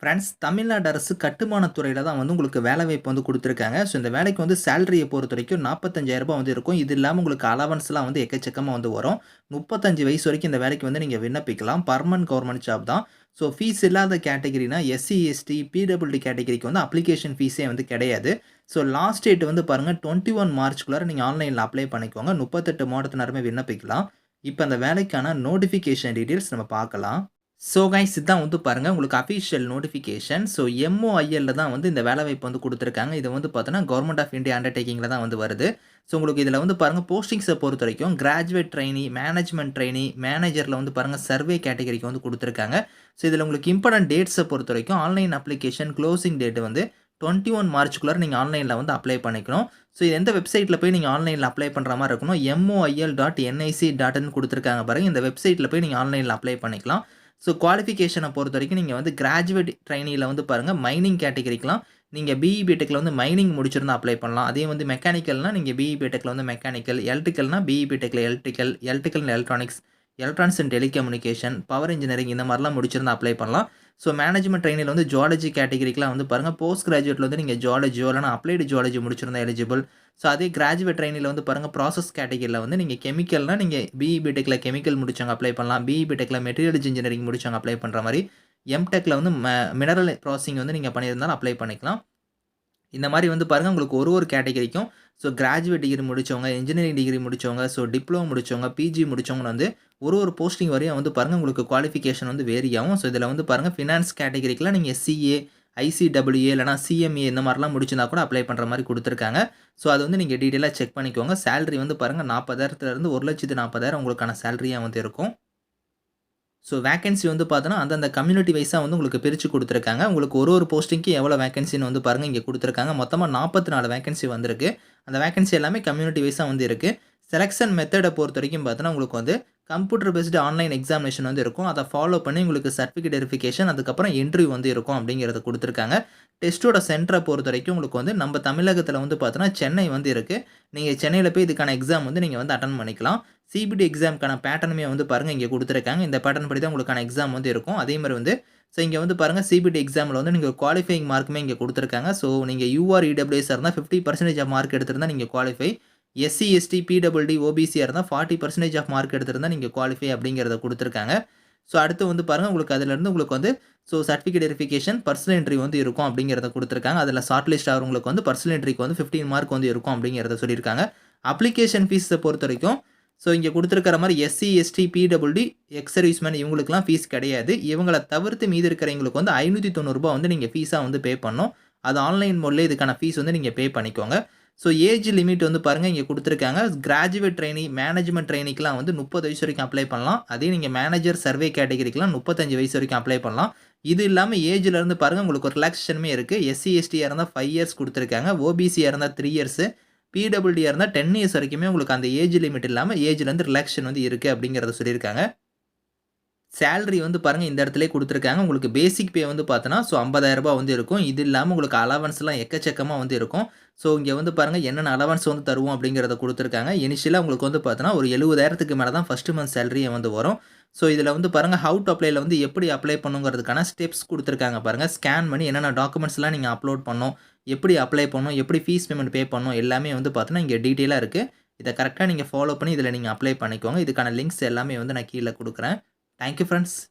Friends Tamil Nadu அரசு கட்டுமானத்துறையில தான் வந்து உங்களுக்கு வேலைவாய்ப்பு வந்து கொடுத்துருக்காங்க ஸோ இந்த வேலைக்கு வந்து சேலரியை பொறுத்த வரைக்கும் நாற்பத்தஞ்சாயிரரூபா வந்து இருக்கும். இது இல்லாமல் உங்களுக்கு அலவன்ஸ்லாம் வந்து எக்கச்சக்கமாக வந்து வரும். 35 வயசு வரைக்கும் இந்த வேலைக்கு வந்து நீங்கள் விண்ணப்பிக்கலாம். பர்மன் கவர்மெண்ட் ஜாப் தான். ஸோ ஃபீஸ் இல்லாத கேட்டகரினா எஸ்சி, எஸ்டி, பிடபிள்யூடி கேட்டகரிக்கு வந்து அப்ளிகேஷன் ஃபீஸே வந்து கிடையாது. ஸோ லாஸ்ட் டேட் வந்து பாருங்கள் டுவெண்ட்டி ஒன் மார்ச்குள்ளார நீங்கள் ஆன்லைனில் அப்ளை பண்ணிக்கோங்க. 38 மாவட்டத்தினருமே விண்ணப்பிக்கலாம். இப்போ அந்த வேலைக்கான நோட்டிஃபிகேஷன் டீட்டெயில்ஸ் நம்ம பார்க்கலாம். ஸோ கைஸ் இதான் வந்து பாருங்கள் உங்களுக்கு அஃபிஷியல் நோட்டிஃபிகேஷன். ஸோ எம்ஓஐஎல்ல தான் வந்து இந்த வேலைவாய்ப்பு வந்து கொடுத்துருக்காங்க இது வந்து பார்த்தோன்னா கவர்மெண்ட் ஆஃப் இந்தியா அண்டர்டேக்கிங்கில் தான் வந்து வருது. ஸோ உங்களுக்கு இதில் வந்து பாருங்க பொறுத்த வரைக்கும் கிராஜுவேட் ட்ரைனி மேனேஜ்மெண்ட் ட்ரைனி மேனேஜரில் வந்து பாருங்கள் சர்வே கேட்டகரிக்கு வந்து கொடுத்துருக்காங்க ஸோ இதில் உங்களுக்கு இம்பார்டன்ட் பொறுத்த வரைக்கும் ஆன்லைன் அப்ளிகேஷன் க்ளோசிங் டேட் வந்து டுவெண்ட்டி ஒன் மார்ச்சுக்குள்ளே நீங்கள் ஆன்லைனில் வந்து அப்ளை பண்ணிக்கணும். ஸோ இது எந்த வெப்சைட்டில் போய் நீங்கள் ஆன்லைனில் அப்ளை பண்ணுற மாதிரி இருக்கணும். எம்ஓஐஎல் டாட் என்ஐசி டாட்னு கொடுத்துருக்காங்க பாருங்கள் இந்த வெப்சைட்டில் போய் நீங்கள் ஆன்லைனில் அப்ளை பண்ணிக்கலாம். ஸோ குவாலிஃபிகேஷனை பொறுத்த வரைக்கும் நீங்கள் வந்து கிராஜுவேட் ட்ரைனியில் வந்து பாருங்கள் மைனிங் கேட்டகரிக்கெலாம் நீங்கள் பிஇ, பிடெக்கில் வந்து மைனிங் முடிச்சிருந்தா அப்ளை பண்ணலாம். அதே வந்து மெக்கானிக்கல்னால் நீங்கள் பிஇ, பிடெக்கில் வந்து மெக்கானிக்கல், எலக்ட்ரிக்கல்னால் BE, பிடெக்கில் electrical, electrical and electronics, electronics and telecommunication, power engineering இந்த மாதிரிலாம் முடிச்சிருந்தா அப்ளை பண்ணலாம். ஸோ மேனேஜ்மெண்ட் ட்ரைனில் வந்து ஜுவாலஜி கேட்டகரிக்கெலாம் வந்து பாருங்கள் போஸ்ட் கிராஜுவேட்டில் வந்து நீங்கள் ஜுவாலஜியோ இல்லைனா அப்ளைடு ஜுவாலஜி முடிச்சிருந்தா எலிஜிபிள். ஸோ அதே கிராஜுவேட் ட்ரெயினில் வந்து பாருங்க ப்ராசஸ் கேட்டகரியில் வந்து நீங்கள் கெமிக்கல்னால் நீங்கள் பிஇ, பிடெக்கில் கெமிக்கல் முடிச்சவங்க அப்ளை பண்ணலாம். பிஇ, பிடெக்கில் மெட்டீரியல்ஸ் இன்ஜினியரிங் முடிச்சவங்க அப்ளை பண்ணுற மாதிரி எம்டெக்கில் வந்து ம மினரல் ப்ராசஸிங் வந்து நீங்கள் பண்ணியிருந்தாலும் அப்ளை பண்ணிக்கலாம். இந்த மாதிரி வந்து பாருங்கள் உங்களுக்கு ஒரு ஒரு கேட்டகரிக்கும் ஸோ கிராஜுவேட் டிகிரி முடித்தவங்க இன்ஜினியரிங் டிகிரி முடித்தவங்க ஸோ டிப்ளமோ முடிச்சவங்க, பிஜி முடித்தவங்க வந்து ஒரு ஒரு போஸ்டிங் வரையும் வந்து பாருங்கள் உங்களுக்கு குவாலிஃபிகேஷன் வந்து வேரி ஆகும். ஸோ இதில் வந்து பாருங்க ஃபினான்ஸ் கேட்டகரிக்கெலாம் நீங்கள் சிஏ, ஐசிடபிள்யூஏ இல்லைனா சிஎம்ஏ இந்த மாதிரிலாம் முடிச்சிருந்தா கூட அப்ளை பண்ணுற மாதிரி கொடுத்துருக்காங்க ஸோ அது வந்து நீங்கள் டீட்டெயிலாக செக் பண்ணிக்கோங்க. சேலரி வந்து பாருங்க 40,000 இருந்து 1,40,000 உங்களுக்கான சேலரியாக வந்து இருக்கும். ஸோ வேகன்சி வந்து பார்த்தோன்னா அந்தந்த கம்யூனிட்டி வைஸாக வந்து உங்களுக்கு பிரித்து கொடுத்துருக்காங்க உங்களுக்கு ஒரு ஒரு போஸ்டிங்க்கு எவ்வளோ வேகன்சின்னு வந்து பாருங்கள் இங்கே கொடுத்துருக்காங்க மொத்தமாக நாற்பத்தி நாலு வேகன்சி வந்திருக்கு. அந்த வேகன்சி எல்லாமே கம்யூனிட்டி வைஸாக வந்து இருக்கு. செலக்ஷன் பொறுத்த வரைக்கும் பார்த்தோன்னா உங்களுக்கு வந்து கம்ப்யூட்டர் பேஸ்டு ஆன்லைன் எக்ஸாமினேஷன் வந்து இருக்கும். அதை ஃபாலோ பண்ணி உங்களுக்கு சர்டிஃபிகேட் வெரிஃபிகேஷன் அதுக்கப்புறம் இன்டர்வியூ வந்து இருக்கும் அப்படிங்கிறத கொடுத்துருக்காங்க டெஸ்ட்டோட சென்டரை பொறுத்த வரைக்கும் உங்களுக்கு வந்து நம்ம தமிழகத்தில் வந்து பார்த்தோன்னா சென்னை வந்து இருக்குது நீங்கள் சென்னையில் போய் இதுக்கான எக்ஸாம் வந்து நீங்கள் வந்து அட்டன் பண்ணிக்கலாம். சிபிடி எக்ஸாமுக்கான பேட்டர்னுமே வந்து பாருங்கள் இங்கே கொடுத்துருக்காங்க இந்த பேட்டர்ன் படி தான் உங்களுக்கான எக்ஸாம் வந்து இருக்கும். அதே மாதிரி வந்து ஸோ இங்கே வந்து பாருங்க சிபிடி எக்ஸாமில் வந்து நீங்கள் குவாலிஃபைங் மார்க்குமே இங்கே கொடுத்துருக்காங்க ஸோ நீங்கள் யூஆர், இடபிள்யூஎஸ்ஸா இருந்தா 50% ஆஃப் மார்க் எடுத்திருந்தா நீங்கள் குவாலிஃபை. எஸ்சி, எஸ்டி, பிடபிள்டி ஓபிசியாக இருந்தால் ஃபார்ட்டி பர்சன்டேஜ் ஆஃப் மார்க் எடுத்திருந்தால் நீங்கள் குவாலிஃபை அப்படிங்கிறத கொடுத்துருக்காங்க ஸோ அடுத்து வந்து பாருங்க உங்களுக்கு அதிலருந்து உங்களுக்கு வந்து so certificate verification, personal entry வந்து இருக்கும் அப்படிங்கிறத கொடுத்துருக்காங்க அதில் ஷார்ட் லிஸ்ட் வந்து பர்சனல் என்ட்ரிக்கு வந்து 15 மார்க் வந்து இருக்கும் அப்படிங்கிறத சொல்லியிருக்காங்க. அப்ளிகேஷன் ஃபீஸை பொறுத்த வரைக்கும் ஸோ இங்கே கொடுத்துருக்கிற மாதிரி SC, ST, PWD ex serviceman இவங்களுக்குலாம் ஃபீஸ் கிடையாது. இவங்களை தவிர்த்து மீதி இருக்கிறவங்களுக்கு வந்து ஐநூற்றி தொண்ணூறுரூபா வந்து நீங்கள் ஃபீஸாக வந்து பே பண்ணணும். அது ஆன்லைன் மோட்ல இதுக்கான ஃபீஸ் வந்து நீங்கள் பே பண்ணிக்கோங்க. ஸோ ஏஜ் லிமிட் வந்து பாருங்கள் இங்கே கொடுத்துருக்காங்க கிராஜுவேட் ட்ரைனி மேனேஜ்மெண்ட் ட்ரைனிக்கெலாம் வந்து 30 வயசு வரைக்கும் அப்ளை பண்ணலாம். அதே நீங்கள் மேனேஜர், சர்வே கேட்டகரிக்கெலாம் முப்பத்தஞ்சு வயசு வரைக்கும் அப்ளை பண்ணலாம். இது இல்லாமல் ஏஜ்லேருந்து பாருங்கள் உங்களுக்கு ஒரு ரிலாக்ஸேஷனுமே இருக்குது எஸ்சி, எஸ்டியாக இருந்தால் ஃபைவ் இயர்ஸ் கொடுத்துருக்காங்க ஓபிசியாக இருந்தால் த்ரீ இயர்ஸு பிடபிள்டியாக இருந்தால் டென் இயர்ஸ் வரைக்குமே உங்களுக்கு அந்த ஏஜ் லிமிட் இல்லாமல் ஏஜ்லேருந்து ரிலாக்ஷன் வந்து இருக்குது அப்படிங்கிறத சொல்லியிருக்காங்க. சேலரி வந்து பாருங்கள் இந்த இடத்துல கொடுத்துருக்காங்க உங்களுக்கு பேசிக் பே வந்து பார்த்தோன்னா ஸோ ஐம்பதாயிரரூபா வந்து இருக்கும். இது இல்லாமல் உங்களுக்கு அலவன்ஸ்லாம் எக்கச்சக்கமாக வந்து இருக்கும். ஸோ இங்கே வந்து பாருங்கள் என்னென்ன அலவன்ஸ் வந்து தருவோம் அப்படிங்கிறத கொடுத்துருக்காங்க இனிஷியலாக உங்களுக்கு வந்து பார்த்தோன்னா ஒரு எழுபதாயிரத்துக்கு மேலே தான் ஃபஸ்ட்டு மந்த் சேலரியை வந்து வரும். ஸோ இதில் வந்து பாருங்கள் ஹவு டு அப்ளைல வந்து எப்படி அப்ளை பண்ணணுங்கிறதுக்கான ஸ்டெப்ஸ் கொடுத்துருக்காங்க பாருங்க. ஸ்கேன் பண்ணி என்னென்ன டாக்குமெண்ட்ஸ்லாம் நீங்கள் அப்லோட் பண்ணணும், எப்படி அப்ளை பண்ணணும், எப்படி ஃபீஸ் பேமெண்ட் பே பண்ணணும் எல்லாமே வந்து பார்த்தோன்னா இங்கே டீட்டெயிலாக இருக்குது இதை கரெக்டாக நீங்கள் ஃபாலோ பண்ணி இதில் நீங்கள் அப்ளை பண்ணிக்கோங்க. இதுக்கான லிங்க்ஸ் எல்லாமே வந்து நான் கீழே கொடுக்குறேன் Thank you, friends.